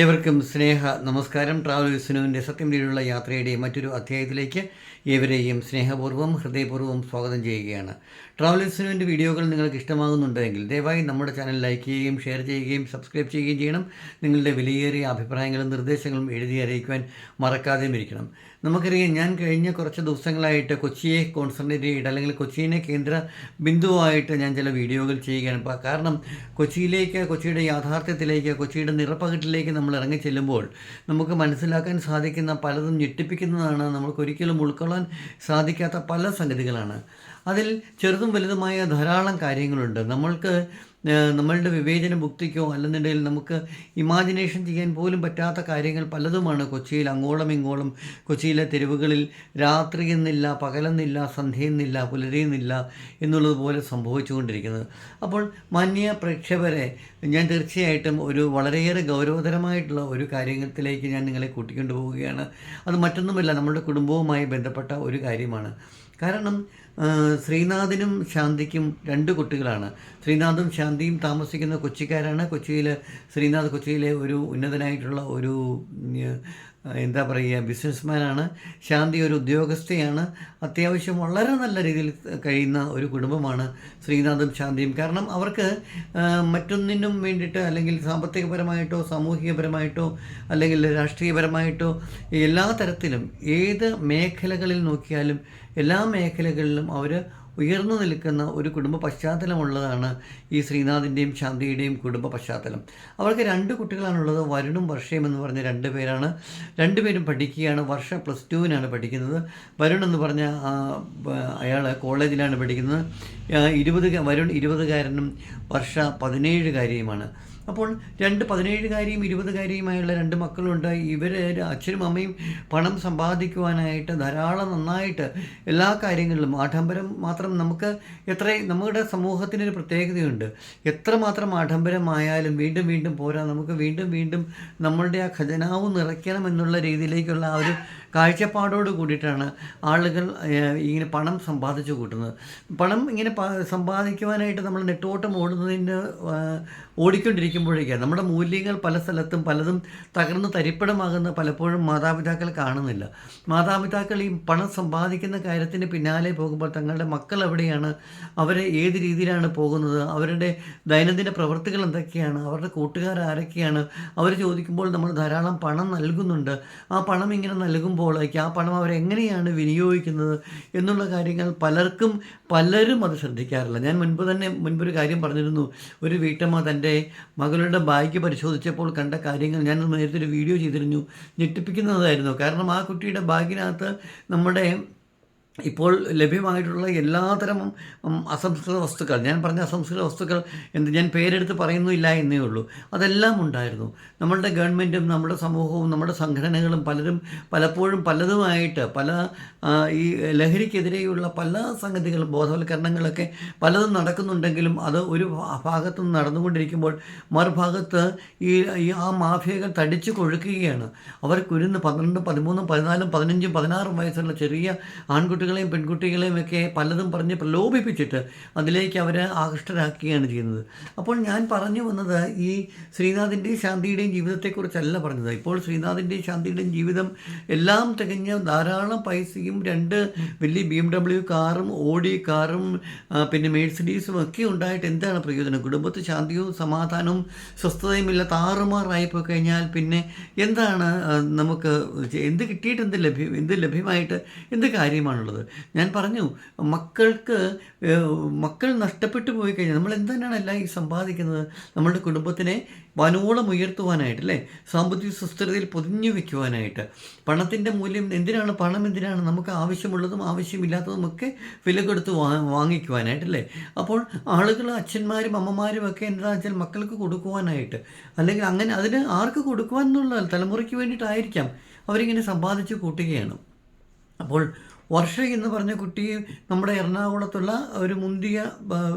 ഏവർക്കും സ്നേഹ നമസ്കാരം. ട്രാവൽ വിസ്നുവിന്റെ സത്യം രീതിയിലുള്ള യാത്രയുടെ മറ്റൊരു അധ്യായത്തിലേക്ക് ഏവരെയും സ്നേഹപൂർവം ഹൃദയപൂർവം സ്വാഗതം ചെയ്യുകയാണ്. ട്രാവൽ വിസ്നുവിന്റെ വീഡിയോകൾ നിങ്ങൾക്ക് ഇഷ്ടമാകുന്നുണ്ടെങ്കിൽ ദയവായി നമ്മുടെ ചാനൽ ലൈക്ക് ചെയ്യുകയും ഷെയർ ചെയ്യുകയും സബ്സ്ക്രൈബ് ചെയ്യുകയും ചെയ്യണം. നിങ്ങളുടെ വിലയേറിയ അഭിപ്രായങ്ങളും നിർദ്ദേശങ്ങളും എഴുതി അറിയിക്കുവാൻ മറക്കാതെയും ഇരിക്കണം. നമുക്കറിയാം ഞാൻ കഴിഞ്ഞ കുറച്ച് ദിവസങ്ങളായിട്ട് കൊച്ചിയെ കോൺസെൻട്രേറ്റ് ചെയ്ത് അല്ലെങ്കിൽ കൊച്ചിയിനെ കേന്ദ്ര ബിന്ദുവായിട്ട് ഞാൻ ചില വീഡിയോകൾ ചെയ്യുകയാണ്. ഇപ്പോൾ കാരണം കൊച്ചിയിലേക്ക് കൊച്ചിയുടെ യാഥാർത്ഥ്യത്തിലേക്ക് കൊച്ചിയുടെ നിറപ്പകിട്ടിലേക്ക് നമ്മൾ ഇറങ്ങി ചെല്ലുമ്പോൾ നമുക്ക് മനസ്സിലാക്കാൻ സാധിക്കുന്ന പലതും ഞെട്ടിപ്പിക്കുന്നതാണ്. നമുക്ക് ഒരിക്കലും ഉൾക്കൊള്ളാൻ സാധിക്കാത്ത പല സംഗതികളാണ്. അതിൽ ചെറുതും വലുതുമായ ധാരാളം കാര്യങ്ങളുണ്ട്. നമ്മൾക്ക് നമ്മളുടെ വിവേചന ബുദ്ധിക്കോ അല്ലെന്നുണ്ടെങ്കിൽ നമുക്ക് ഇമാജിനേഷൻ ചെയ്യാൻ പോലും പറ്റാത്ത കാര്യങ്ങൾ പലതുമാണ് കൊച്ചിയിൽ അങ്ങോളം ഇങ്ങോളം. കൊച്ചിയിലെ തെരുവുകളിൽ രാത്രി എന്നില്ല പകലെന്നില്ല സന്ധ്യയെന്നില്ല പുലരിയെന്നില്ല എന്നുള്ളതുപോലെ സംഭവിച്ചുകൊണ്ടിരിക്കുന്നത്. അപ്പോൾ മാന്യ പ്രേക്ഷകരെ ഞാൻ തീർച്ചയായിട്ടും ഒരു വളരെയേറെ ഗൗരവതരമായിട്ടുള്ള ഒരു കാര്യത്തിലേക്ക് ഞാൻ നിങ്ങളെ കൂട്ടിക്കൊണ്ടു പോവുകയാണ്. അത് മറ്റൊന്നുമല്ല നമ്മുടെ കുടുംബവുമായി ബന്ധപ്പെട്ട ഒരു കാര്യമാണ്. കാരണം ശ്രീനാഥിനും ശാന്തിക്കും രണ്ട് കുട്ടികളാണ്. ശ്രീനാഥും ശാന്തിയും താമസിക്കുന്ന കൊച്ചിക്കാരാണ്. കൊച്ചിയിൽ ശ്രീനാഥ് കൊച്ചിയിലെ ഒരു ഉന്നതനായിട്ടുള്ള ഒരു എന്താ പറയുക ബിസിനസ്മാനാണ്. ശാന്തി ഒരു ഉദ്യോഗസ്ഥയാണ്. അത്യാവശ്യം വളരെ നല്ല രീതിയിൽ കഴിയുന്ന ഒരു കുടുംബമാണ് ശ്രീനാഥും ശാന്തിയും. കാരണം അവർക്ക് മറ്റൊന്നിനും വേണ്ടിയിട്ട് അല്ലെങ്കിൽ സാമ്പത്തികപരമായിട്ടോ സാമൂഹികപരമായിട്ടോ അല്ലെങ്കിൽ രാഷ്ട്രീയപരമായിട്ടോ എല്ലാ തരത്തിലും ഏത് മേഖലകളിൽ നോക്കിയാലും എല്ലാ മേഖലകളിലും അവർ ഉയർന്നു നിൽക്കുന്ന ഒരു കുടുംബ പശ്ചാത്തലമുള്ളതാണ് ഈ ശ്രീനാഥിന്റെയും ശാന്തിയുടെയും കുടുംബ പശ്ചാത്തലം. അവർക്ക് രണ്ട് കുട്ടികളാണുള്ളത്. വരുണും വർഷയും എന്ന് പറഞ്ഞ രണ്ട് പേരാണ്. രണ്ടുപേരും പഠിക്കുകയാണ്. വർഷ പ്ലസ് ടുവിനാണ് പഠിക്കുന്നത്. വരുൺ എന്ന് പറഞ്ഞ അയാൾ കോളേജിലാണ് പഠിക്കുന്നത്. ഇരുപത് വരുൺ ഇരുപതുകാരനും വർഷ പതിനേഴുകാരിയുമാണ്. അപ്പോൾ രണ്ട് പതിനേഴുകാരിയും ഇരുപതുകാരിയുമായുള്ള രണ്ട് മക്കളുണ്ട്. ഇവരെ അച്ഛനും അമ്മയും പണം സമ്പാദിക്കുവാനായിട്ട് ധാരാളം നന്നായിട്ട് എല്ലാ കാര്യങ്ങളിലും ആഡംബരം മാത്രം നമുക്ക് എത്ര നമ്മുടെ സമൂഹത്തിനൊരു പ്രത്യേകതയുണ്ട്. എത്രമാത്രം ആഡംബരമായാലും വീണ്ടും വീണ്ടും പോരാ നമുക്ക് വീണ്ടും വീണ്ടും നമ്മളുടെ ആ ഖജനാവ് നിറയ്ക്കണം എന്നുള്ള രീതിയിലേക്കുള്ള ആ ഒരു കാഴ്ചപ്പാടോട് കൂടിയിട്ടാണ് ആളുകൾ ഇങ്ങനെ പണം സമ്പാദിച്ചു കൂട്ടുന്നത്. പണം ഇങ്ങനെ സമ്പാദിക്കുവാനായിട്ട് നമ്മൾ നെട്ടോട്ടം ഓടുന്നതിന് ഓടിക്കൊണ്ടിരിക്കുമ്പോഴേക്കാണ് നമ്മുടെ മൂല്യങ്ങൾ പല സ്ഥലത്തും പലതും തകർന്ന് തരിപ്പണമാകുന്ന പലപ്പോഴും മാതാപിതാക്കൾ കാണുന്നില്ല. മാതാപിതാക്കൾ ഈ പണം സമ്പാദിക്കുന്ന കാര്യത്തിന് പിന്നാലെ പോകുമ്പോൾ തങ്ങളുടെ മക്കൾ എവിടെയാണ്? അവരെ ഏത് രീതിയിലാണ് പോകുന്നത്? അവരുടെ ദൈനംദിന പ്രവൃത്തികൾ എന്തൊക്കെയാണ്? അവരുടെ കൂട്ടുകാർ ആരൊക്കെയാണ്? അവർ ചോദിക്കുമ്പോൾ നമ്മൾ ധാരാളം പണം നൽകുന്നുണ്ട്. ആ പണം ഇങ്ങനെ നൽകുമ്പോഴേക്ക് ആ പണം അവരെങ്ങനെയാണ് വിനിയോഗിക്കുന്നത്? എന്നുള്ള കാര്യങ്ങൾ പലർക്കും പലരും അത് ശ്രദ്ധിക്കാറില്ല. ഞാൻ മുൻപ് തന്നെ മുൻപൊരു കാര്യം പറഞ്ഞിരുന്നു. ഒരു വീട്ടമ്മ തന്റെ മകളുടെ ബാഗ് പരിശോധിച്ചപ്പോൾ കണ്ട കാര്യങ്ങൾ ഞാൻ നേരത്തെ ഒരു വീഡിയോ ചെയ്തിരുന്നു. ഞെട്ടിപ്പിക്കുന്നതായിരുന്നു. കാരണം ആ കുട്ടിയുടെ ബാഗിനകത്ത് നമ്മുടെ ഇപ്പോൾ ലഭ്യമായിട്ടുള്ള എല്ലാത്തരം അസംസ്കൃത വസ്തുക്കൾ ഞാൻ പറഞ്ഞ അസംസ്കൃത വസ്തുക്കൾ എന്ത് ഞാൻ പേരെടുത്ത് പറയുന്നില്ല എന്നേ ഉള്ളൂ. അതെല്ലാം ഉണ്ടായിരുന്നു. നമ്മളുടെ ഗവൺമെന്റും നമ്മുടെ സമൂഹവും നമ്മുടെ സംഘടനകളും പലരും പലപ്പോഴും പലതുമായിട്ട് പല ഈ ലഹരിക്കെതിരെയുള്ള പല സംഗതികളും ബോധവൽക്കരണങ്ങളൊക്കെ പലതും നടക്കുന്നുണ്ടെങ്കിലും അത് ഒരു ഭാഗത്തു നിന്ന് നടന്നുകൊണ്ടിരിക്കുമ്പോൾ മറുഭാഗത്ത് ഈ ആ മാഫിയകൾ തടിച്ചു കൊഴുക്കുകയാണ്. അവർ കുരുന്ന് പന്ത്രണ്ട് പതിമൂന്നും പതിനാലും പതിനഞ്ചും പതിനാറും വയസ്സുള്ള ചെറിയ ആൺകുട്ടികളെയും പെൺകുട്ടികളെയും ഒക്കെ പലതും പറഞ്ഞ് പ്രലോഭിപ്പിച്ചിട്ട് അതിലേക്ക് അവരെ ആകൃഷ്ടരാക്കുകയാണ് ചെയ്യുന്നത്. അപ്പോൾ ഞാൻ പറഞ്ഞു വന്നത് ഈ ശ്രീനാഥിന്റെയും ശാന്തിയുടെയും ജീവിതത്തെക്കുറിച്ചല്ല പറഞ്ഞത്. ഇപ്പോൾ ശ്രീനാഥിന്റെയും ശാന്തിയുടെയും ജീവിതം എല്ലാം തികഞ്ഞ ധാരാളം പൈസയും രണ്ട് വലിയ ബി എം ഡബ്ല്യു കാറും ഓഡി കാറും പിന്നെ മേഴ്സിഡീസും ഒക്കെ ഉണ്ടായിട്ട് എന്താണ് പ്രയോജനം? കുടുംബത്തിൽ ശാന്തിയും സമാധാനവും സ്വസ്ഥതയും ഇല്ല താറുമാറായി പോയി കഴിഞ്ഞാൽ പിന്നെ എന്താണ് നമുക്ക് എന്ത് കിട്ടിയിട്ട് എന്ത് ലഭ്യം എന്ത് ലഭ്യമായിട്ട് എന്ത് കാര്യമാണുള്ളത്? ഞാൻ പറഞ്ഞു മക്കൾക്ക് മക്കൾ നഷ്ടപ്പെട്ടു പോയി കഴിഞ്ഞാൽ നമ്മൾ എന്തിനാണ് എല്ലാം ഈ സമ്പാദിക്കുന്നത്? നമ്മളുടെ കുടുംബത്തിനെ വനോളം ഉയർത്തുവാനായിട്ട് അല്ലേ? സാമ്പത്തിക സുസ്ഥിരതയിൽ പൊതിഞ്ഞു വയ്ക്കുവാനായിട്ട് പണത്തിന്റെ മൂല്യം എന്തിനാണ്? പണം എന്തിനാണ്? നമുക്ക് ആവശ്യമുള്ളതും ആവശ്യമില്ലാത്തതും ഒക്കെ വില കൊടുത്ത് വാ വാങ്ങിക്കുവാനായിട്ട് അല്ലേ? അപ്പോൾ ആളുകൾ അച്ഛന്മാരും അമ്മമാരും ഒക്കെ എന്താണെന്ന് വെച്ചാൽ മക്കൾക്ക് കൊടുക്കുവാനായിട്ട്. അല്ലെങ്കിൽ അങ്ങനെ അതിന് ആർക്ക് കൊടുക്കുവാൻ എന്നുള്ള തലമുറയ്ക്ക് വേണ്ടിയിട്ടായിരിക്കാം അവരിങ്ങനെ സമ്പാദിച്ച് കൂട്ടുകയാണ്. അപ്പോൾ വർഷ എന്ന് പറഞ്ഞ കുട്ടി നമ്മുടെ എറണാകുളത്തുള്ള ഒരു മുന്തിയ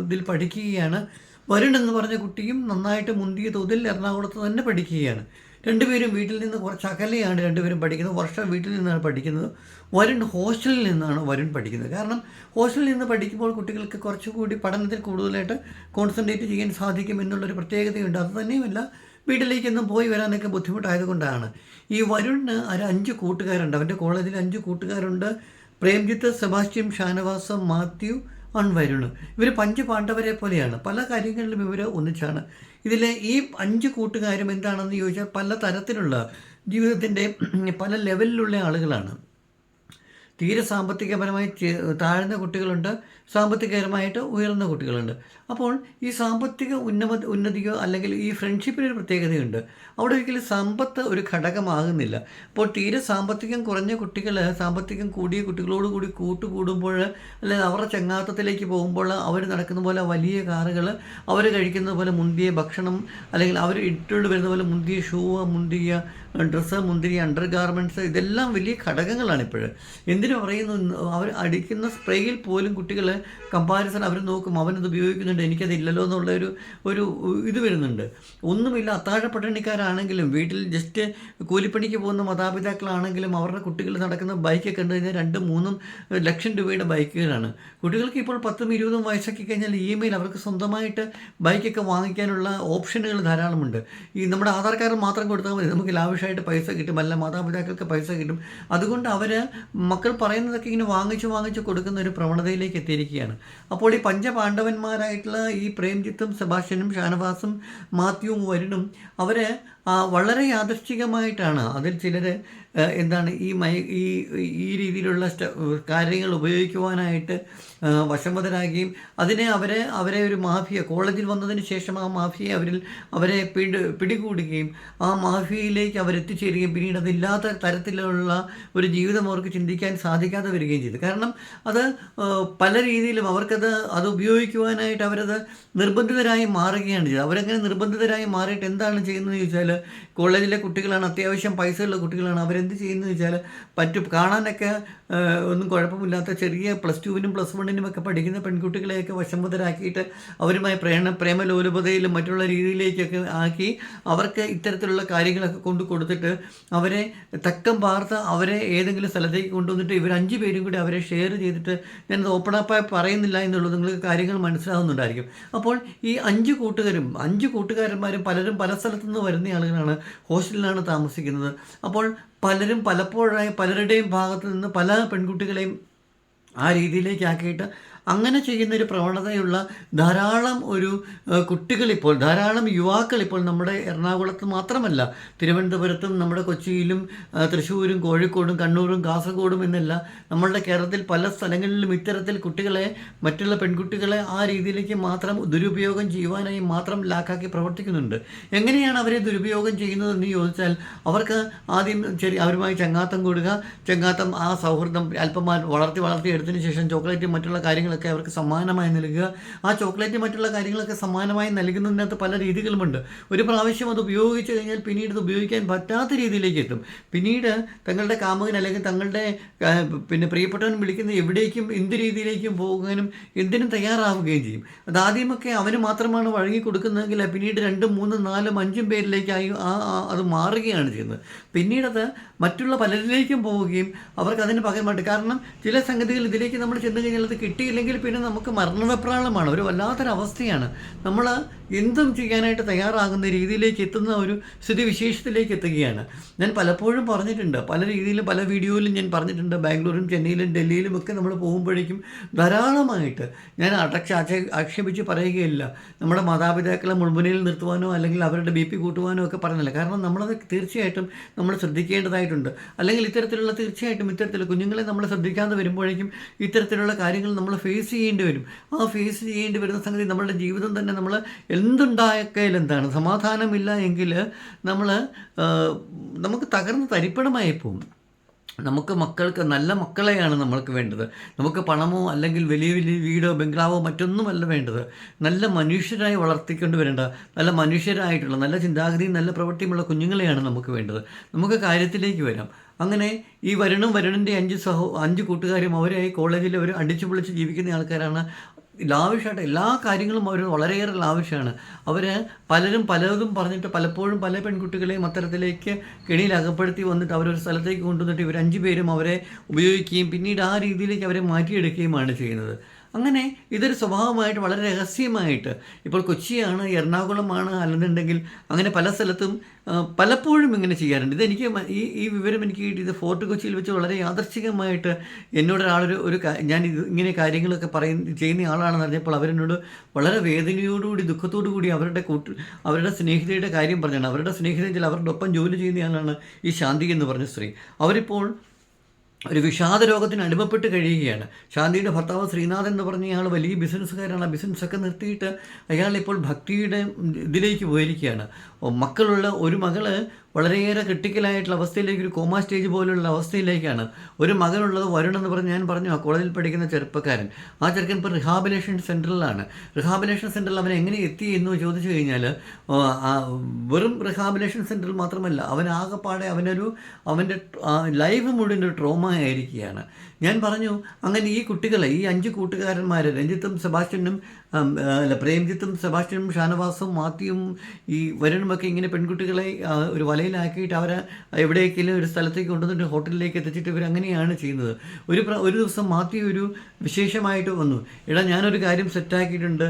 ഇതിൽ പഠിക്കുകയാണ്. വരുൺ എന്ന് പറഞ്ഞ കുട്ടിയും നന്നായിട്ട് മുന്തിയ തോതിൽ എറണാകുളത്ത് തന്നെ പഠിക്കുകയാണ്. രണ്ടുപേരും വീട്ടിൽ നിന്ന് കുറച്ച് അകലെയാണ് രണ്ടുപേരും പഠിക്കുന്നത്. വർഷം വീട്ടിൽ നിന്നാണ് പഠിക്കുന്നത്. വരുൺ ഹോസ്റ്റലിൽ നിന്നാണ് വരുൺ പഠിക്കുന്നത്. കാരണം ഹോസ്റ്റലിൽ നിന്ന് പഠിക്കുമ്പോൾ കുട്ടികൾക്ക് കുറച്ചുകൂടി പഠനത്തിൽ കൂടുതലായിട്ട് കോൺസെൻട്രേറ്റ് ചെയ്യാൻ സാധിക്കും എന്നുള്ളൊരു പ്രത്യേകതയുണ്ട്. അത് തന്നെയുമല്ല വീട്ടിലേക്കൊന്നും പോയി വരാനൊക്കെ ബുദ്ധിമുട്ടായതുകൊണ്ടാണ്. ഈ വരുണിന് ഒരു അഞ്ച് കൂട്ടുകാരുണ്ട്. അവന്റെ കോളേജിൽ അഞ്ച് കൂട്ടുകാരുണ്ട്. പ്രേംജിത്ത് സെബാസ്റ്റ്യൻ ഷാനവാസ മാത്യു അൺവരുണ് ഇവർ പഞ്ചപാണ്ഡവരെ പോലെയാണ്. പല കാര്യങ്ങളിലും ഇവർ ഒന്നിച്ചാണ്. ഇതിലെ ഈ അഞ്ച് കൂട്ടുകാരും എന്താണെന്ന് ചോദിച്ചാൽ പല തരത്തിലുള്ള ജീവിതത്തിന്റെ പല ലെവലിലുള്ള ആളുകളാണ്. തീരെ സാമ്പത്തികപരമായി താഴ്ന്ന കുട്ടികളുണ്ട്. സാമ്പത്തികപരമായിട്ട് ഉയർന്ന കുട്ടികളുണ്ട്. അപ്പോൾ ഈ സാമ്പത്തിക ഉന്നമ ഉന്നതിയോ അല്ലെങ്കിൽ ഈ ഫ്രണ്ട്ഷിപ്പിനൊരു പ്രത്യേകതയുണ്ട്. അവിടെ ഒരിക്കലും സമ്പത്ത് ഒരു ഘടകമാകുന്നില്ല. അപ്പോൾ തീരെ സാമ്പത്തികം കുറഞ്ഞ കുട്ടികൾ സാമ്പത്തികം കൂടിയ കുട്ടികളോട് കൂടി കൂട്ടുകൂടുമ്പോൾ അല്ലെങ്കിൽ അവരുടെ ചങ്ങാത്തത്തിലേക്ക് പോകുമ്പോൾ അവർ നടക്കുന്ന പോലെ വലിയ കാറുകൾ അവർ കഴിക്കുന്ന പോലെ മുന്തിയ ഭക്ഷണം അല്ലെങ്കിൽ അവർ ഇട്ടുകൊണ്ട് വരുന്ന പോലെ മുന്തിയ ഷൂ മുന്തിയ ഡ്രസ്സ് മുന്തിരി അണ്ടർ ഗാർമെന്റ്സ് ഇതെല്ലാം വലിയ ഘടകങ്ങളാണ് ഇപ്പോൾ എന്തിനു പറയുന്നു? അവർ അടിക്കുന്ന സ്പ്രേയിൽ പോലും കുട്ടികൾ കമ്പാരിസൺ അവർ നോക്കും അവനത് ഉപയോഗിക്കുന്നുണ്ട് എനിക്കത് ഇല്ലല്ലോ എന്നുള്ള ഒരു ഒരു ഇത് വരുന്നുണ്ട്. ഒന്നുമില്ല അത്താഴ പട്ടിണിക്കാരാണെങ്കിലും വീട്ടിൽ ജസ്റ്റ് കൂലിപ്പണിക്ക് പോകുന്ന മാതാപിതാക്കളാണെങ്കിലും അവരുടെ കുട്ടികൾ നടക്കുന്ന ബൈക്കൊക്കെ കണ്ടു കഴിഞ്ഞാൽ രണ്ടും മൂന്നും ലക്ഷം രൂപയുടെ ബൈക്കുകളാണ്. കുട്ടികൾക്ക് ഇപ്പോൾ പത്തും ഇരുപതും വയസ്സൊക്കെ കഴിഞ്ഞാൽ ഇ എം അവർക്ക് സ്വന്തമായിട്ട് ബൈക്കൊക്കെ വാങ്ങിക്കാനുള്ള ഓപ്ഷനുകൾ ധാരാളമുണ്ട്. ഈ നമ്മുടെ ആധാർ കാർഡ് മാത്രം കൊടുത്താൽ മതി നമുക്ക് ലാവിഷായിട്ട് പൈസ കിട്ടും അല്ല മാതാപിതാക്കൾക്ക് പൈസ കിട്ടും. അതുകൊണ്ട് അവർ മക്കൾ പറയുന്നതൊക്കെ ഇങ്ങനെ വാങ്ങിച്ചു വാങ്ങിച്ചു കൊടുക്കുന്ന ഒരു പ്രവണതയിലേക്ക് എത്തിയിരിക്കുകയാണ് അപ്പോൾ ഈ പഞ്ചപാണ്ഡവന്മാരായിട്ടുള്ള ഈ പ്രേംജിത്തും സെബാസ്റ്റ്യനും ഷാനവാസും മാത്യുവും വരുണും അവർ വളരെ യാദൃശ്ചികമായിട്ടാണ് അതിൽ ചിലർ എന്താണ് ഈ മയ ഈ ഈ രീതിയിലുള്ള കാര്യങ്ങൾ ഉപയോഗിക്കുവാനായിട്ട് വശംവദരാകുകയും അതിനെ അവരെ അവരെ ഒരു മാഫിയ കോളേജിൽ വന്നതിന് ശേഷം ആ മാഫിയെ അവരിൽ അവരെ പിടി പിടികൂടുകയും ആ മാഫിയയിലേക്ക് അവരെത്തിച്ചേരുകയും പിന്നീട് അതില്ലാത്ത തരത്തിലുള്ള ഒരു ജീവിതം അവർക്ക് ചിന്തിക്കാൻ സാധിക്കാതെ വരികയും ചെയ്തു. കാരണം അത് പല രീതിയിലും അവർക്കത് അത് ഉപയോഗിക്കുവാനായിട്ട് അവരത് നിർബന്ധിതരായി മാറുകയാണ് ചെയ്തത്. അവരങ്ങനെ നിർബന്ധിതരായി മാറിയിട്ട് എന്താണ് ചെയ്യുന്നത് ചോദിച്ചാൽ കോളേജിലെ കുട്ടികളാണ് അത്യാവശ്യം പൈസയുള്ള കുട്ടികളാണ്. അവരെന്ത് ചെയ്യുന്നത് വെച്ചാൽ പറ്റും കാണാനൊക്കെ ഒന്നും കുഴപ്പമില്ലാത്ത ചെറിയ പ്ലസ് ടുവിനും പ്ലസ് വണ്ണിനും ഒക്കെ പഠിക്കുന്ന പെൺകുട്ടികളെയൊക്കെ വശംബുദ്ധരാക്കിയിട്ട് അവരുമായി പ്രേണ പ്രേമലോലുപതയിലും മറ്റുള്ള രീതിയിലേക്കൊക്കെ ആക്കി അവർക്ക് ഇത്തരത്തിലുള്ള കാര്യങ്ങളൊക്കെ കൊണ്ടു കൊടുത്തിട്ട് അവരെ തക്കം പാർത്ത് അവരെ ഏതെങ്കിലും സ്ഥലത്തേക്ക് കൊണ്ടുവന്നിട്ട് ഇവർ അഞ്ച് പേരും കൂടി അവരെ ഷെയർ ചെയ്തിട്ട് ഞാനത് ഓപ്പൺ അപ്പായി പറയുന്നില്ല എന്നുള്ളത് നിങ്ങൾക്ക് കാര്യങ്ങൾ മനസ്സിലാവുന്നുണ്ടായിരിക്കും. അപ്പോൾ ഈ അഞ്ച് കൂട്ടുകാരും അഞ്ച് കൂട്ടുകാരന്മാരും പലരും പല സ്ഥലത്തുനിന്ന് വരുന്ന ആളുകളാണ് ഹോസ്റ്റലിലാണ് താമസിക്കുന്നത്. അപ്പോൾ പലരും പലപ്പോഴായി പലരുടെയും ഭാഗത്ത് നിന്ന് പല പെൺകുട്ടികളെയും ആ രീതിയിലേക്കാക്കിയിട്ട് അങ്ങനെ ചെയ്യുന്ന ഒരു പ്രവണതയുള്ള ധാരാളം ഒരു കുട്ടികളിപ്പോൾ ധാരാളം യുവാക്കൾ ഇപ്പോൾ നമ്മുടെ എറണാകുളത്ത് മാത്രമല്ല തിരുവനന്തപുരത്തും നമ്മുടെ കൊച്ചിയിലും തൃശ്ശൂരും കോഴിക്കോടും കണ്ണൂരും കാസർഗോഡും എന്നല്ല നമ്മളുടെ കേരളത്തിൽ പല സ്ഥലങ്ങളിലും ഇത്തരത്തിൽ കുട്ടികളെ മറ്റുള്ള പെൺകുട്ടികളെ ആ രീതിയിലേക്ക് മാത്രം ദുരുപയോഗം ചെയ്യുവാനായി മാത്രം ലാക്കാക്കി പ്രവർത്തിക്കുന്നുണ്ട്. എങ്ങനെയാണ് അവരെ ദുരുപയോഗം ചെയ്യുന്നതെന്ന് ചോദിച്ചാൽ അവർക്ക് ആദ്യം ചെറിയ അവരുമായി ചങ്ങാത്തം കൂടുക ചങ്ങാത്തം ആ സൗഹൃദം അല്പം വളർത്തി വളർത്തി എടുത്തതിന് ശേഷം ചോക്ലേറ്റ് മറ്റുള്ള കാര്യങ്ങളൊക്കെ അവർക്ക് സമ്മാനമായി നൽകുക. ആ ചോക്ലേറ്റ് മറ്റുള്ള കാര്യങ്ങളൊക്കെ സമ്മാനമായി നൽകുന്നതിനകത്ത് പല രീതികളുമുണ്ട്. ഒരു പ്രാവശ്യം അത് ഉപയോഗിച്ച് കഴിഞ്ഞാൽ പിന്നീട് അത് ഉപയോഗിക്കാൻ പറ്റാത്ത രീതിയിലേക്ക് എത്തും. പിന്നീട് തങ്ങളുടെ കാമുകൻ അല്ലെങ്കിൽ തങ്ങളുടെ പിന്നെ പ്രിയപ്പെട്ടവൻ വിളിക്കുന്ന എവിടേക്കും എന്ത് രീതിയിലേക്കും പോകാനും എന്തിനും തയ്യാറാവുകയും ചെയ്യും. അത് അതാദ്യമൊക്കെ അവന് മാത്രമാണ് വഴങ്ങി കൊടുക്കുന്നതെങ്കിൽ പിന്നീട് രണ്ടും മൂന്നും നാലും അഞ്ചും പേരിലേക്കായി ആ- അത് മാറുകയാണ് ചെയ്യുന്നത്. പിന്നീടത് മറ്റുള്ള പലരിലേക്കും പോവുകയും അവർക്ക് അതിന് പകരമായിട്ട്. കാരണം ചില സംഗതികൾ ഇതിലേക്ക് നമ്മൾ ചെന്ന് കഴിഞ്ഞാൽ അത് കിട്ടിയില്ലെങ്കിൽ പിന്നെ നമുക്ക് മരണവെപ്രാളമാണ് ഒരു വല്ലാത്തൊരവസ്ഥയാണ്. നമ്മൾ എന്തും ചെയ്യാനായിട്ട് തയ്യാറാകുന്ന രീതിയിലേക്ക് എത്തുന്ന ഒരു സ്ഥിതിവിശേഷത്തിലേക്ക് എത്തുകയാണ്. ഞാൻ പലപ്പോഴും പറഞ്ഞിട്ടുണ്ട്. പല രീതിയിലും പല വീഡിയോയിലും ഞാൻ പറഞ്ഞിട്ടുണ്ട്. ബാംഗ്ലൂരും ചെന്നൈയിലും ഡൽഹിയിലും ഒക്കെ നമ്മൾ പോകുമ്പോഴേക്കും ധാരാളമായിട്ട് ഞാൻ അടക്ഷ ആക്ഷേപിച്ച് പറയുകയില്ല. നമ്മുടെ മാതാപിതാക്കളെ മുൾമുനയിൽ നിർത്തുവാനോ അല്ലെങ്കിൽ അവരുടെ ബി പി കൂട്ടുവാനോ ഒക്കെ പറയുന്നില്ല കാരണം നമ്മളത് തീർച്ചയായിട്ടും നമ്മൾ ശ്രദ്ധിക്കേണ്ടതായിട്ടുണ്ട് അല്ലെങ്കിൽ ഇത്തരത്തിലുള്ള തീർച്ചയായിട്ടും ഇത്തരത്തിൽ കുഞ്ഞുങ്ങളെ നമ്മൾ ശ്രദ്ധിക്കാതെ വരുമ്പോഴേക്കും ഇത്തരത്തിലുള്ള കാര്യങ്ങൾ നമ്മൾ ഫേസ് ചെയ്യേണ്ടി വരും. ആ ഫേസ് ചെയ്യേണ്ടി വരുന്ന സംഗതി നമ്മളുടെ ജീവിതം തന്നെ നമ്മൾ എന്തുണ്ടായക്കയിൽ എന്താണ്? സമാധാനമില്ല എങ്കിൽ നമ്മൾ നമുക്ക് തകർന്ന് തരിപ്പണമായി പോകും. നമുക്ക് മക്കൾക്ക് നല്ല മക്കളെയാണ് നമ്മൾക്ക് വേണ്ടത്. നമുക്ക് പണമോ അല്ലെങ്കിൽ വലിയ വലിയ വീടോ ബംഗ്ലാവോ മറ്റൊന്നുമല്ല വേണ്ടത്. നല്ല മനുഷ്യരായി വളർത്തിക്കൊണ്ട് വരേണ്ട നല്ല മനുഷ്യരായിട്ടുള്ള നല്ല ചിന്താഗതിയും നല്ല പ്രവൃത്തിയുമുള്ള കുഞ്ഞുങ്ങളെയാണ് നമുക്ക് വേണ്ടത്. നമുക്ക് കാര്യത്തിലേക്ക് വരാം. അങ്ങനെ ഈ വരുണും വരുണിന്റെ അഞ്ച് സഹോ അഞ്ച് കൂട്ടുകാരും അവരെ കോളേജിൽ അവർ അടിച്ചു പൊളിച്ച് ജീവിക്കുന്ന ആൾക്കാരാണ് ലാവിഷായിട്ട് എല്ലാ കാര്യങ്ങളും അവർ വളരെയേറെ ലാവിഷാണ്. അവർ പലരും പലതും പറഞ്ഞിട്ട് പലപ്പോഴും പല പെൺകുട്ടികളെയും അത്തരത്തിലേക്ക് കെണിയിൽ അകപ്പെടുത്തി വന്നിട്ട് അവരൊരു സ്ഥലത്തേക്ക് കൊണ്ടുവന്നിട്ട് ഇവർ അഞ്ച് പേരും അവരെ ഉപയോഗിക്കുകയും പിന്നീട് ആ രീതിയിലേക്ക് അവരെ മാറ്റിയെടുക്കുകയുമാണ് ചെയ്യുന്നത്. അങ്ങനെ ഇതൊരു സ്വഭാവമായിട്ട് വളരെ രഹസ്യമായിട്ട്. ഇപ്പോൾ കൊച്ചിയാണ് എറണാകുളമാണ് അല്ലെന്നുണ്ടെങ്കിൽ അങ്ങനെ പല സ്ഥലത്തും പലപ്പോഴും ഇങ്ങനെ ചെയ്യാറുണ്ട്. ഇതെനിക്ക് ഈ ഈ വിവരം എനിക്ക് കിട്ടി ഇത് ഫോർട്ട് കൊച്ചിയിൽ വെച്ച് വളരെ യാദർച്ഛികമായിട്ട് എന്നോട് ഒരാളൊരു ഒരു ഞാൻ ഇത് ഇങ്ങനെ കാര്യങ്ങളൊക്കെ പറയുന്ന ചെയ്യുന്ന ആളാണെന്ന് അറിഞ്ഞപ്പോൾ അവരെന്നോട് വളരെ വേദനയോടുകൂടി ദുഃഖത്തോടു കൂടി അവരുടെ കൂട്ട് അവരുടെ സ്നേഹിതയുടെ കാര്യം പറഞ്ഞാണ്. അവരുടെ സ്നേഹിതയിൽ അവരുടെ ഒപ്പം ജോലി ചെയ്യുന്ന ആളാണ് ഈ ശാന്തി എന്ന് പറഞ്ഞ സ്ത്രീ. അവരിപ്പോൾ ഒരു വിഷാദ രോഗത്തിന് അടിമപ്പെട്ട് കഴിയുകയാണ്. ശാന്തിയുടെ ഭർത്താവ് ശ്രീനാഥ് എന്ന് പറഞ്ഞ അയാൾ വലിയ ബിസിനസ്സുകാരാണ്. ആ ബിസിനസ്സൊക്കെ നിർത്തിയിട്ട് അയാൾ ഇപ്പോൾ ഭക്തിയുടെ ഇതിലേക്ക് പോയിരിക്കുകയാണ്. മക്കളുള്ള ഒരു മകൾ വളരെയേറെ ക്രിട്ടിക്കലായിട്ടുള്ള അവസ്ഥയിലേക്ക് ഒരു കോമ സ്റ്റേജ് പോലുള്ള അവസ്ഥയിലേക്കാണ് ഒരു മകനുള്ളത് വരുൺ എന്ന് പറഞ്ഞ് ഞാൻ പറഞ്ഞു ആ കോളേജിൽ പഠിക്കുന്ന ചെറുപ്പക്കാരൻ. ആ ചെറുക്കൻ ഇപ്പോൾ റിഹാബിലേഷൻ സെന്ററിലാണ് റിഹാബിലേഷൻ സെന്ററിൽ അവൻ എങ്ങനെ എത്തി എന്ന് ചോദിച്ചു കഴിഞ്ഞാൽ വെറും റിഹാബിലേഷൻ സെന്ററിൽ മാത്രമല്ല അവൻ ആകെപ്പാടെ അവനൊരു അവന്റെ ലൈഫ് മുഴുവൻ ഒരു ട്രോമ ആയിരിക്കുകയാണ്. ഞാൻ പറഞ്ഞു അങ്ങനെ ഈ കുട്ടികളെ ഈ അഞ്ച് കൂട്ടുകാരന്മാർ രഞ്ജിത്തും സെബാസ്റ്റ്യനും അല്ല പ്രേംജിത്തും സെബാസ്റ്റ്യനും ഷാനവാസും മാത്യുവും ഈ വരുണുമൊക്കെ ഇങ്ങനെ പെൺകുട്ടികളെ ഒരു വലയിലാക്കിയിട്ട് അവരെ എവിടേക്കെങ്കിലും ഒരു സ്ഥലത്തേക്ക് കൊണ്ടുവന്നിട്ട് ഹോട്ടലിലേക്ക് എത്തിച്ചിട്ട് ഇവർ അങ്ങനെയാണ് ചെയ്യുന്നത്. ഒരു ഒരു ദിവസം മാത്യു ഒരു വിശേഷമായിട്ട് വന്നു. എടാ ഞാനൊരു കാര്യം സെറ്റാക്കിയിട്ടുണ്ട്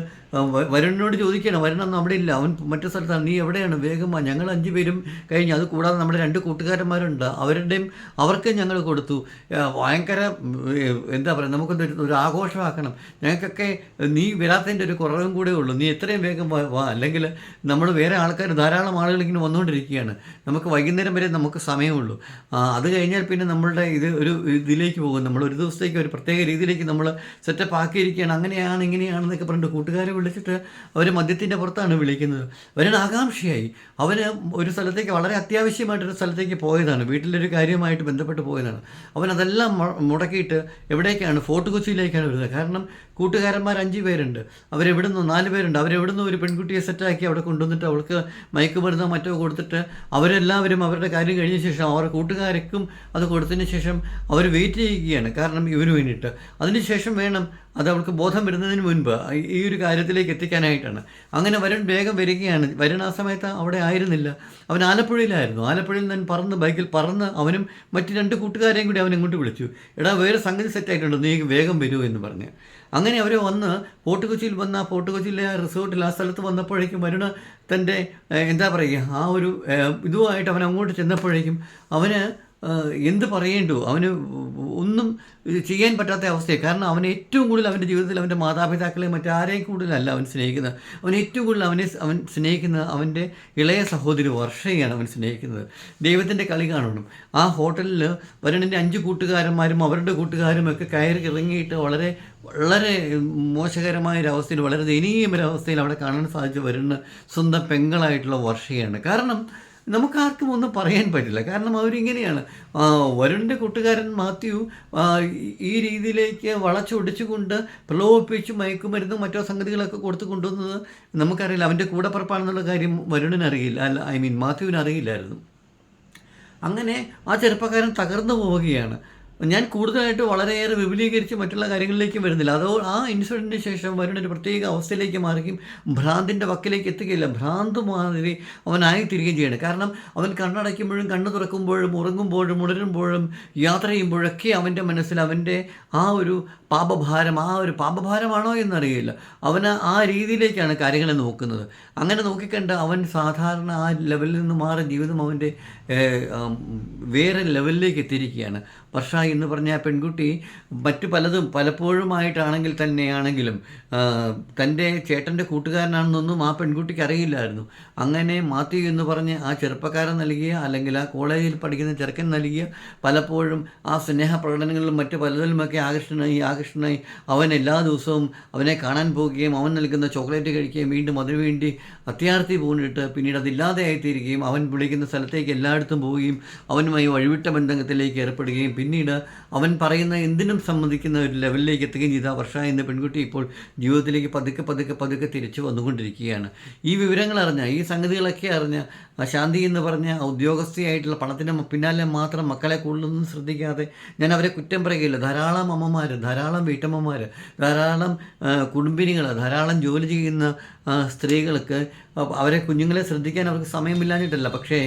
വരുണിനോട് ചോദിക്കണം. വരുണൊന്നും അവിടെ ഇല്ല. അവൻ മറ്റു സ്ഥലത്താണ്. നീ എവിടെയാണ്? വേഗം ഞങ്ങൾ അഞ്ച് പേരും കഴിഞ്ഞ്. അത് കൂടാതെ നമ്മുടെ രണ്ട് കൂട്ടുകാരന്മാരുണ്ട്. അവരുടെയും അവർക്ക് ഞങ്ങൾ കൊടുത്തു. ഭയങ്കര എന്താ പറയുക നമുക്കൊരു ഒരു ആഘോഷമാക്കണം. ഞങ്ങൾക്കൊക്കെ നീ വരാത്തതിന്റെ ഒരു കുറവും കൂടെ ഉള്ളൂ. നീ എത്രയും വേഗം വാ. അല്ലെങ്കിൽ നമ്മൾ വേറെ ആൾക്കാർ ധാരാളം ആളുകൾ ഇങ്ങനെ വന്നുകൊണ്ടിരിക്കുകയാണ്. നമുക്ക് വൈകുന്നേരം വരെ നമുക്ക് സമയമുള്ളൂ. അത് കഴിഞ്ഞാൽ പിന്നെ നമ്മളുടെ ഇത് ഒരു ഇതിലേക്ക് പോകും. നമ്മൾ ഒരു ദിവസത്തേക്ക് ഒരു പ്രത്യേക രീതിയിലേക്ക് നമ്മൾ സെറ്റപ്പ് ആക്കിയിരിക്കുകയാണ്. അങ്ങനെയാണ് ഇങ്ങനെയാണെന്നൊക്കെ പറഞ്ഞിട്ട് കൂട്ടുകാരെ വിളിച്ചിട്ട് അവർ മദ്യത്തിന്റെ പുറത്താണ് വിളിക്കുന്നത്. അവരുടെ ആകാംക്ഷയായി. അവന് ഒരു സ്ഥലത്തേക്ക് വളരെ അത്യാവശ്യമായിട്ടൊരു സ്ഥലത്തേക്ക് പോയതാണ്. വീട്ടിലൊരു കാര്യമായിട്ട് ബന്ധപ്പെട്ട് പോയതാണ്. അവൻ അതെല്ലാം മുടക്കിയിട്ട് എവിടേക്കാണ്? ഫോർട്ട് കൊച്ചിയിലേക്കാണ് വരുന്നത്. കാരണം കൂട്ടുകാരന്മാർ അഞ്ച് പേരുണ്ട്. അവരെവിടുന്ന് നാല് പേരുണ്ട്. അവരെവിടുന്ന് ഒരു പെൺകുട്ടിയെ സെറ്റാക്കി അവിടെ കൊണ്ടുവന്നിട്ട് അവൾക്ക് മയക്കുമരുന്നോ മറ്റോ കൊടുത്തിട്ട് അവരെല്ലാവരും അവരുടെ കാര്യം കഴിഞ്ഞ ശേഷം അവരുടെ കൂട്ടുകാർക്കും അത് കൊടുത്തതിന് ശേഷം അവർ വെയിറ്റ് ചെയ്യുകയാണ്. കാരണം ഇവന് വേണ്ടിയിട്ട്. അതിനുശേഷം വേണം അത് അവൾക്ക് ബോധം വരുന്നതിന് മുൻപ് ഈ- ഒരു കാര്യത്തിലേക്ക് എത്തിക്കാനായിട്ടാണ്. അങ്ങനെ വരുൺ വേഗം വരികയാണ്. വരുൺ ആ സമയത്ത് അവിടെ ആയിരുന്നില്ല. അവൻ ആലപ്പുഴയിലായിരുന്നു. ആലപ്പുഴയിൽ നിന്ന് പറന്ന് ബൈക്കിൽ പറന്ന് അവനും മറ്റു രണ്ട് കൂട്ടുകാരെയും കൂടി അവൻ ഇങ്ങോട്ട് വിളിച്ചു. എടാ വേറെ സംഗതി സെറ്റായിട്ടുണ്ട് നീ വേഗം വരൂ എന്ന് പറഞ്ഞ്. അങ്ങനെ അവർ വന്ന് ഫോർട്ട് കൊച്ചിയിൽ വന്ന ഫോർട്ട് കൊച്ചിയിലെ റിസോർട്ടിൽ ആ സ്ഥലത്ത് വന്നപ്പോഴേക്കും വരുണ തന്റെ എന്താ പറയുക ആ ഒരു ഇതുമായിട്ട് അവൻ അങ്ങോട്ട് ചെന്നപ്പോഴേക്കും അവന് എന്ത് പറയേണ്ടു? അവന് ഒന്നും ചെയ്യാൻ പറ്റാത്ത അവസ്ഥയാണ് കാരണം അവൻ ഏറ്റവും കൂടുതൽ അവന്റെ ജീവിതത്തിൽ അവന്റെ മാതാപിതാക്കളെ മറ്റാരെയും കൂടുതലല്ല അവൻ സ്നേഹിക്കുന്നത്. അവൻ ഏറ്റവും കൂടുതൽ അവനെ അവൻ സ്നേഹിക്കുന്നത് അവന്റെ ഇളയ സഹോദരി വർഷയാണ് അവൻ സ്നേഹിക്കുന്നത്. ദൈവത്തിന്റെ കളി കാണണം ആ ഹോട്ടലിൽ വരുണിന്റെ അഞ്ച് കൂട്ടുകാരന്മാരും അവരുടെ കൂട്ടുകാരും ഒക്കെ കയറി ഇറങ്ങിയിട്ട് വളരെ വളരെ മോശകരമായ അവസ്ഥയിൽ വളരെ ദയനീയമായ അവിടെ കാണാൻ സാധിച്ചു വരുന്ന സ്വന്തം പെങ്ങളായിട്ടുള്ള വർഷയാണ്. കാരണം നമുക്കാർക്കും ഒന്നും പറയാൻ പറ്റില്ല. കാരണം അവരിങ്ങനെയാണ്. വരുണിന്റെ കൂട്ടുകാരൻ മാത്യു ഈ- രീതിയിലേക്ക് വളച്ചൊടിച്ചുകൊണ്ട് പ്രലോഭിപ്പിച്ച് മയക്കുമരുന്നും മറ്റോ സംഗതികളൊക്കെ കൊടുത്ത് കൊണ്ടുവന്നത് നമുക്കറിയില്ല. അവന്റെ കൂടപ്പുറപ്പാണെന്നുള്ള കാര്യം വരുണിന് അറിയില്ല അല്ല ഐ മീൻ മാത്യുവിന് അറിയില്ലായിരുന്നു അങ്ങനെ ആ ചെറുപ്പക്കാരൻ തകർന്നു പോവുകയാണ്. ഞാൻ കൂടുതലായിട്ട് വളരെയേറെ വിപുലീകരിച്ച് മറ്റുള്ള കാര്യങ്ങളിലേക്കും വരുന്നില്ല. അതോ ആ ഇൻസിഡന്റിന് ശേഷം വരുന്ന ഒരു പ്രത്യേക അവസ്ഥയിലേക്ക് മാറുകയും ഭ്രാന്തിന്റെ വക്കിലേക്ക് എത്തുകയില്ല. ഭ്രാന്ത് മാതിരി അവനായി തിരികെയും ചെയ്യണം. കാരണം അവൻ കണ്ണടയ്ക്കുമ്പോഴും കണ്ണു തുറക്കുമ്പോഴും ഉറങ്ങുമ്പോഴും ഉണരുമ്പോഴും യാത്ര ചെയ്യുമ്പോഴൊക്കെ അവന്റെ മനസ്സിൽ അവന്റെ ആ ഒരു പാപഭാരം ആ ഒരു പാപഭാരമാണോ എന്നറിയില്ല. അവന് ആ രീതിയിലേക്കാണ് കാര്യങ്ങളെ നോക്കുന്നത്. അങ്ങനെ നോക്കിക്കണ്ട് അവൻ സാധാരണ ആ ലെവലിൽ നിന്ന് മാറി ജീവിതം അവന്റെ വേറെ ലെവലിലേക്ക് എത്തിയിരിക്കുകയാണ്. വർഷ എന്ന് പറഞ്ഞ പെൺകുട്ടി മറ്റു പലതും പലപ്പോഴുമായിട്ടാണെങ്കിൽ തന്നെയാണെങ്കിലും തന്റെ ചേട്ടന്റെ കൂട്ടുകാരനാണെന്നൊന്നും ആ പെൺകുട്ടിക്ക് അറിയില്ലായിരുന്നു. അങ്ങനെ മാത്യു എന്ന് പറഞ്ഞ് ആ ചെറുപ്പക്കാരൻ നൽകിയ അല്ലെങ്കിൽ ആ കോളേജിൽ പഠിക്കുന്ന ചെറുക്കൻ നൽകിയ പലപ്പോഴും ആ സ്നേഹ പ്രകടനങ്ങളിലും മറ്റു പലതിലുമൊക്കെ ആകർഷണമായി ആകർഷണമായി അവൻ എല്ലാ ദിവസവും അവനെ കാണാൻ പോവുകയും അവൻ നൽകുന്ന ചോക്ലേറ്റ് കഴിക്കുകയും വീണ്ടും അതിനുവേണ്ടി അത്യാർത്ഥി പൂണ്ടിട്ട് പിന്നീട് അതില്ലാതെ ആയിത്തീരുകയും അവൻ വിളിക്കുന്ന സ്ഥലത്തേക്ക് എല്ലായിടത്തും പോവുകയും അവനുമായി വഴിവിട്ട ബന്ധത്തിലേക്ക് ഏർപ്പെടുകയും പിന്നീട് അവൻ പറയുന്ന എന്തിനും സമ്മതിക്കുന്ന ഒരു ലെവലിലേക്ക് എത്തുകയും ചെയ്ത. വർഷ എന്ന പെൺകുട്ടി ഇപ്പോൾ ജീവിതത്തിലേക്ക് പതുക്കെ പതുക്കെ പതുക്കെ തിരിച്ചു വന്നുകൊണ്ടിരിക്കുകയാണ്. ഈ വിവരങ്ങൾ അറിഞ്ഞ ഈ സംഗതികളൊക്കെ അറിഞ്ഞ ശാന്തി എന്ന് പറഞ്ഞ ഉദ്യോഗസ്ഥയായിട്ടുള്ള പണത്തിന് പിന്നാലെ മാത്രം മക്കളെ കൂടുതലൊന്നും ശ്രദ്ധിക്കാതെ ഞാൻ അവരെ കുറ്റം പറയുകയില്ല. ധാരാളം അമ്മമാർ ധാരാളം വീട്ടമ്മമാർ ധാരാളം കുടുംബിനികൾ ധാരാളം ജോലി ചെയ്യുന്ന സ്ത്രീകൾക്ക് അവരെ കുഞ്ഞുങ്ങളെ ശ്രദ്ധിക്കാൻ അവർക്ക് സമയമില്ലാഞ്ഞിട്ടല്ല. പക്ഷേ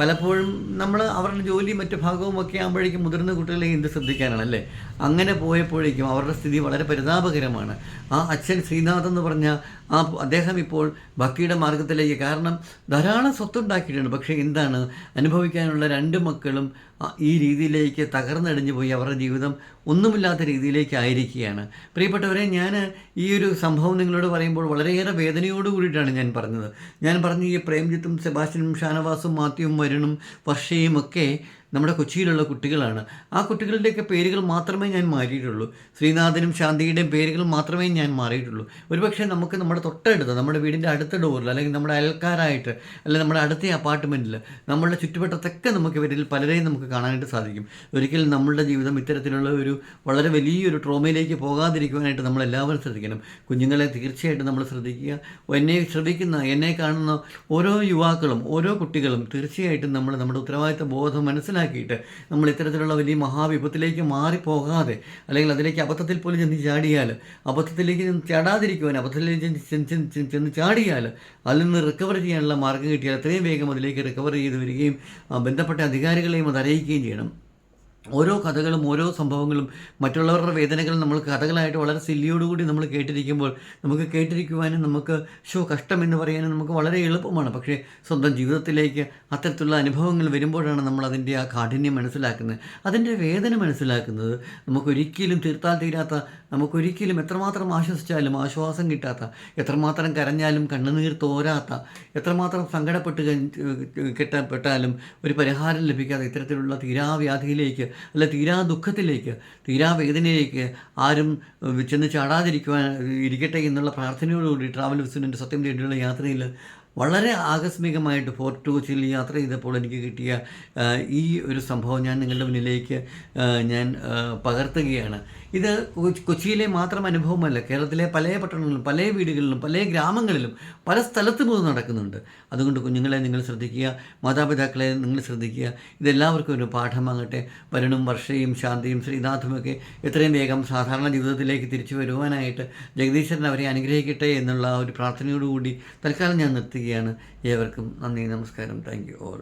പലപ്പോഴും നമ്മൾ അവരുടെ ജോലി മറ്റു ഭാഗവും ഒക്കെ ആകുമ്പോഴേക്കും മുതിർന്ന കുട്ടികളെ എന്ത് ശ്രദ്ധിക്കാനാണ് അല്ലേ? അങ്ങനെ പോയപ്പോഴേക്കും അവരുടെ സ്ഥിതി വളരെ പരിതാപകരമാണ്. ആ അച്ഛൻ ശ്രീനാഥ് എന്ന് പറഞ്ഞ ആ അദ്ദേഹം ഇപ്പോൾ ഭക്തിയുടെ മാർഗത്തിലേക്ക് കാരണം ധാരാളം സ്വത്തുണ്ടാക്കിയിട്ടുണ്ട്. പക്ഷേ എന്താണ് അനുഭവിക്കാനുള്ള രണ്ട് മക്കളും ഈ രീതിയിലേക്ക് തകർന്നടിഞ്ഞു പോയി. അവരുടെ ജീവിതം ഒന്നുമില്ലാത്ത രീതിയിലേക്ക് ആയിരിക്കുകയാണ്. പ്രിയപ്പെട്ടവരെ ഞാൻ ഈ ഒരു സംഭവം നിങ്ങളോട് പറയുമ്പോൾ വളരെയേറെ വേദനയോട് കൂടിയിട്ടാണ് ഞാൻ പറഞ്ഞത്. ഞാൻ പറഞ്ഞ ഈ പ്രേംജിത്തും സെബാസ്റ്റ്യനും ഷാനവാസും മാത്യുവും വരുണും വർഷയും ഒക്കെ നമ്മുടെ കൊച്ചിയിലുള്ള കുട്ടികളാണ്. ആ കുട്ടികളുടെയൊക്കെ പേരുകൾ മാത്രമേ ഞാൻ മാറിയിട്ടുള്ളൂ. ശ്രീനാഥനും ശാന്തിയുടെയും പേരുകൾ മാത്രമേ ഞാൻ മാറിയിട്ടുള്ളൂ. ഒരുപക്ഷെ നമുക്ക് നമ്മുടെ തൊട്ടടുത്ത് നമ്മുടെ വീടിന്റെ അടുത്ത ഡോറിൽ അല്ലെങ്കിൽ നമ്മുടെ അയൽക്കാരായിട്ട് അല്ലെങ്കിൽ നമ്മുടെ അടുത്ത അപ്പാർട്ട്മെന്റിൽ നമ്മളുടെ ചുറ്റുവട്ടത്തൊക്കെ നമുക്ക് ഇവരിൽ പലരെയും നമുക്ക് കാണാനായിട്ട് സാധിക്കും. ഒരിക്കലും നമ്മളുടെ ജീവിതം ഇത്തരത്തിലുള്ള ഒരു വളരെ വലിയൊരു ട്രോമയിലേക്ക് പോകാതിരിക്കുവാനായിട്ട് നമ്മൾ എല്ലാവരും ശ്രദ്ധിക്കണം. കുഞ്ഞുങ്ങളെ തീർച്ചയായിട്ടും നമ്മൾ ശ്രദ്ധിക്കുക. എന്നെ ശ്രദ്ധിക്കുന്ന എന്നെ കാണുന്ന ഓരോ യുവാക്കളും ഓരോ കുട്ടികളും തീർച്ചയായിട്ടും നമ്മൾ നമ്മുടെ ഉത്തരവാദിത്ത ബോധം മനസ്സിലാക്കിയിട്ട് നമ്മൾ ഇത്തരത്തിലുള്ള വലിയ മഹാവിപത്തിലേക്ക് മാറിപ്പോകാതെ അല്ലെങ്കിൽ അതിലേക്ക് അബദ്ധത്തിൽ പോലും ചെന്ന് ചാടിയാൽ അബദ്ധത്തിലേക്ക് ചാടാതിരിക്കുവാൻ അബദ്ധത്തിലേക്ക് ചെന്ന് ചാടിയാൽ അതിൽ നിന്ന് റിക്കവർ ചെയ്യാനുള്ള മാർഗം കിട്ടിയാൽ എത്രയും വേഗം അതിലേക്ക് റിക്കവർ ചെയ്ത് വരികയും ബന്ധപ്പെട്ട അധികാരികളെയും അത് അറിയിക്കുകയും ചെയ്യണം. ഓരോ കഥകളും ഓരോ സംഭവങ്ങളും മറ്റുള്ളവരുടെ വേദനകൾ നമ്മൾ കഥകളായിട്ട് വളരെ സില്ലിയോടുകൂടി നമ്മൾ കേട്ടിരിക്കുമ്പോൾ നമുക്ക് കേട്ടിരിക്കുവാനും നമുക്ക് ഷോ കഷ്ടം എന്ന് പറയാനും നമുക്ക് വളരെ എളുപ്പമാണ്. പക്ഷേ സ്വന്തം ജീവിതത്തിലേക്ക് അത്തരത്തിലുള്ള അനുഭവങ്ങൾ വരുമ്പോഴാണ് നമ്മൾ അതിന്റെ ആ കാഠിന്യം മനസ്സിലാക്കുന്നത്. അതിന്റെ വേദന മനസ്സിലാക്കുന്നത് നമുക്കൊരിക്കലും തീർത്താൽ തീരാത്ത നമുക്കൊരിക്കലും എത്രമാത്രം ആശ്വസിച്ചാലും ആശ്വാസം കിട്ടാത്ത എത്രമാത്രം കരഞ്ഞാലും കണ്ണുനീർ തോരാത്ത എത്രമാത്രം സങ്കടപ്പെട്ട് കെട്ടപ്പെട്ടാലും ഒരു പരിഹാരം ലഭിക്കാത്ത ഇത്തരത്തിലുള്ള തീരാവ്യാധിയിലേക്ക് അല്ല തീരാ ദുഃഖത്തിലേക്ക് തീരാ വേദനയിലേക്ക് ആരും ചെന്ന് ചാടാതിരിക്കുവാൻ ഇരിക്കട്ടെ എന്നുള്ള പ്രാർത്ഥനയോടുകൂടി ട്രാവൽ വിസിഡന്റ് സത്യം തേടിയുള്ള യാത്രയിൽ വളരെ ആകസ്മികമായിട്ട് ഫോർട്ട് കൊച്ചിയിൽ യാത്ര ചെയ്തപ്പോൾ എനിക്ക് കിട്ടിയ ഈ ഒരു സംഭവം ഞാൻ നിങ്ങളുടെ മുന്നിലേക്ക് ഞാൻ പകർത്തുകയാണ്. ഇത് കൊച്ചിയിലെ മാത്രം അനുഭവമല്ല കേരളത്തിലെ പല പട്ടണങ്ങളിലും പല വീടുകളിലും പല ഗ്രാമങ്ങളിലും പല സ്ഥലത്തും ഇത് നടക്കുന്നുണ്ട്. അതുകൊണ്ട് കുഞ്ഞുങ്ങളെ നിങ്ങൾ ശ്രദ്ധിക്കുക മാതാപിതാക്കളെ നിങ്ങൾ ശ്രദ്ധിക്കുക. ഇതെല്ലാവർക്കും ഒരു പാഠമാകട്ടെ വരുണും വർഷയും ശാന്തിയും ശ്രീനാഥുമൊക്കെ എത്രയും വേഗം സാധാരണ ജീവിതത്തിലേക്ക് തിരിച്ചു വരുവാനായിട്ട് ജഗദീശ്വരൻ അവരെ അനുഗ്രഹിക്കട്ടെ എന്നുള്ള ഒരു പ്രാർത്ഥനയോടുകൂടി തൽക്കാലം ഞാൻ നിർത്തുകയാണ് ഏവർക്കും നന്ദി നമസ്കാരം. Thank you all.